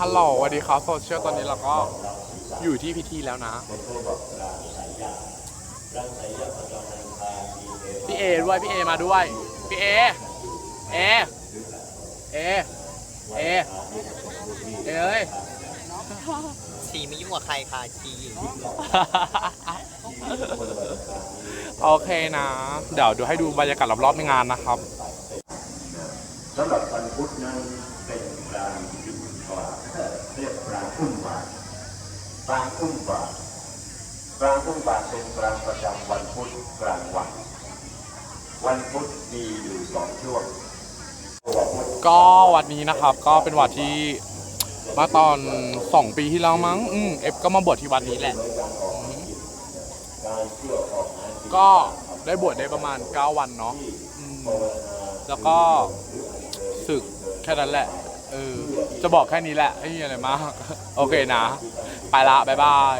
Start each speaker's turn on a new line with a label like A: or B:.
A: ฮัลโหลสวัสดีครับโซเชียลตอนนี้เราก็อยู่ที่พิธีแล้วนะ พี่เอด้วย พี่เอมาด้วย พี่เอ เอ เอ เอ เอเอ้ย
B: ชีไม่ยุ่งกับใครค่ะชี
A: โอเคนะ เดี๋ยวดูให้ดูบรรยากาศรอบๆในงานนะครับ
C: สำหรับวันพุธนั้นเป็นกลางจุดกลางเรียกกลาง อุ้มบาทกลางอุ้มบาทกลางอุ้มบาทเป็นกลางประจำวันพุธกลางวัน วันพุธมีอยู่สองช่วง
A: ก็วัดนี้นะครับก็เป็นวัดที่มาตอนสองปีที่แล้วมั้งอืมเอฟก็มาบวชที่วัดนี้แหละ ก็ได้บวชได้ประมาณ 9 วันเนาะแล้วก็ศึกแค่นั้นแหละ เออ จะบอกแค่นี้แหละไม่มีอะไรมาก โอเคนะ ไปละ บ๊ายบาย